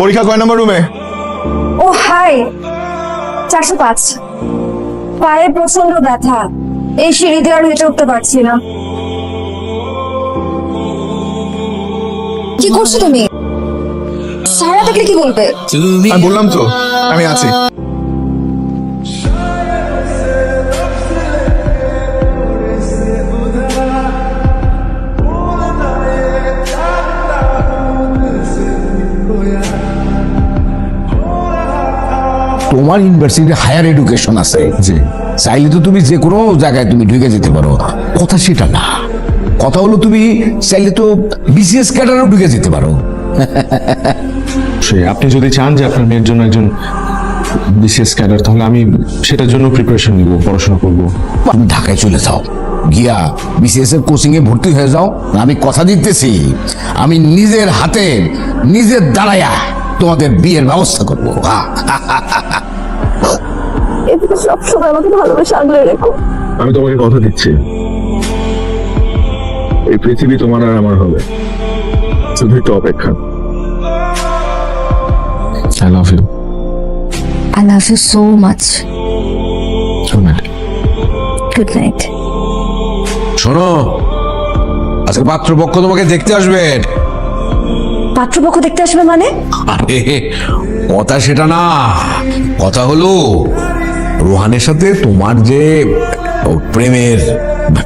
পরীক্ষা কয় নম্বর রুমে ও হাই চারশো পাঁচ। পায়ে প্রচণ্ড ব্যথা। এই সিঁড়ি দিয়ে আর হেঁটে উঠতে পারছি না। কি করছ তুমি? সারা থেকে কি বলবে? আমি বললাম তো আমি আছি। তোমার ইউনিভার্সিটি হায়ার এডুকেশন আছে। জি। চাইলে তো তুমি যে কোনো জায়গায় তুমি ঢুকে যেতে পারো। কথা সেটা না। কথা হলো তুমি চাইলে তো বিসিএস ক্যাডারও ঢুকে যেতে পারো। সে আপনি যদি চান যে আপনার মেয়ের জন্য একজন বিশেষ ক্যাডার তাহলে আমি সেটার জন্য প্রিপারেশন নিব পড়াশোনা করব। তুমি ঢাকায় চলে যাও। গিয়া বিসিএস এর কোচিং এ ভর্তি হয়ে যাও। আমি কথা দিতেছি। আমি নিজের হাতে নিজের দাঁড়ায়া তোমাদের বিয়ের ব্যবস্থা করব। এদিকে সবসময় আমাকে ভালোবেসে আগলে রেখো। আমি তোমাকে কথা দিচ্ছি। এই পৃথিবী তোমার আর আমার হবে। শুধু একটু অপেক্ষা। I love you I love you so much good night good night শোনো আজকে পাত্রপক্ষ তোমাকে দেখতে আসবেন পাত্রপক্ষ দেখতে আসবে মানে? আরে কথা সেটা না। কথা হলো রোহানের সাথে তোমার যে প্রেমের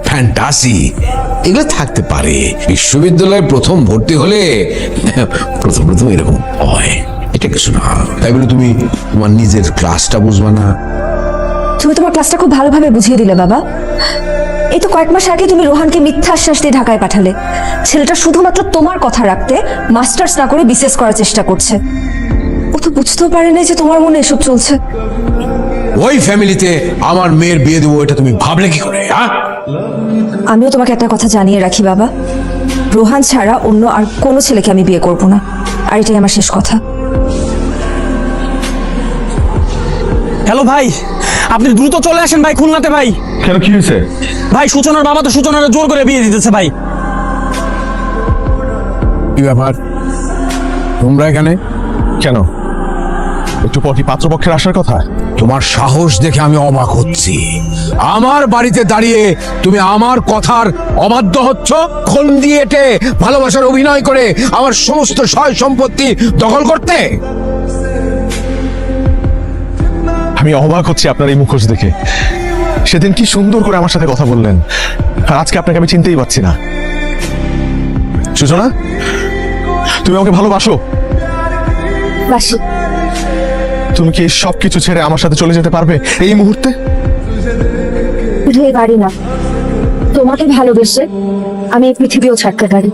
ফ্যান্টাসি এগুলো থাকতে পারে। বিশ্ববিদ্যালয়ে প্রথম ভর্তি হলে প্রথম প্রথম এরকম হয়। এটা কিছু না। তাই বলে তুমি তোমার নিজের ক্লাসটা বুঝবা না। তুমি তোমার ক্লাসটা খুব ভালোভাবে বুঝিয়ে দিলে বাবা। এই তো কয়েক মাস আগে তুমি রোহানকে মিথ্যা আশ্বাস দিয়ে ঢাকায় পাঠালে। ছেলেটা শুধুমাত্র তোমার কথা রাখতে মাস্টার্স না করে বিশেষ করার চেষ্টা করছে। ও তো বুঝতেও পারে না যে তোমার মনে এসব চলছে। ওই ফ্যামিলিতে আমার মেয়ের বিয়ে দেবো এটা তুমি ভাবলে কি করে হ্যাঁ? আমিও তোমাকে একটা কথা জানিয়ে রাখি বাবা। রোহান ছাড়া অন্য আর কোনো ছেলেকে আমি বিয়ে করব না। আর এটাই আমার শেষ কথা। হ্যালো ভাই আপনি দ্রুত চলে আসেন ভাই খুলনাতে ভাই। কেন কি হয়েছে? ভাই সূচনার বাবা তো সূচনার জোর করে বিয়ে দিতেছে ভাই। কি ব্যাপার? তোমরা এখানে? কেন? একটু পর কি পাত্রপক্ষের আসার কথা? তোমার সাহস দেখে আমি অবাক হচ্ছি। আমার বাড়িতে দাঁড়িয়ে তুমি আমার কথার অবাধ্য হচ্ছ খোল দিয়ে এটে ভালোবাসার অভিনয় করে আমার সমস্ত সয় সম্পত্তি দখল করতে? আমি অবাক হচ্ছি আপনার এই মুখোশ দেখে। সেদিন কি সুন্দর করে আমার সাথে কথা বললেন। আর আজকে আপনাকে আমি চিনতেই পারছি না। সুচনা তুমি আমাকে ভালোবাসো? বাসি। তুমি কি সব কিছু ছেড়ে আমার সাথে চলে যেতে পারবে এই মুহূর্তে? শুধু এই বাড়ি না। তোমাকে ভালোবেসে আমি এই পৃথিবীও ছাড়তে পারি।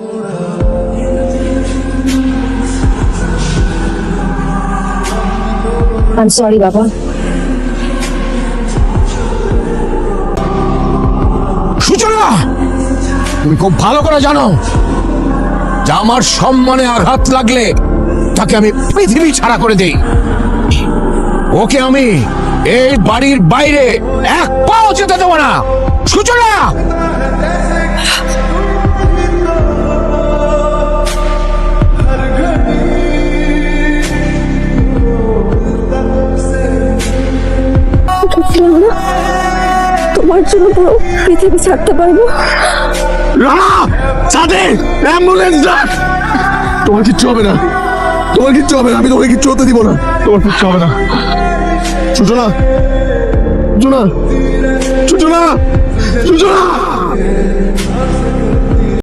সরি বাবা। সূচনা! তুমি খুব ভালো করে জানো। আমার সম্মানে আঘাত লাগলে, তাকে আমি পৃথিবী ছাড়া করে দেই। ওকে আমি এই বাড়ির বাইরে এক পাও যেতে দেবো না। সূচনা! তোমার জন্য পুরো পৃথিবী ছাড়তে পারব। রানা সাথে অ্যাম্বুলেন্স ডাক। তোমার কিচ্ছু হবে না। তোমার কিচ্ছু হবে না, আমি তোমাকে কিচ্ছু হতে দিব না। তোমার কিচ্ছু হবে না। সূচনা সূচনা সূচনা সূচনা।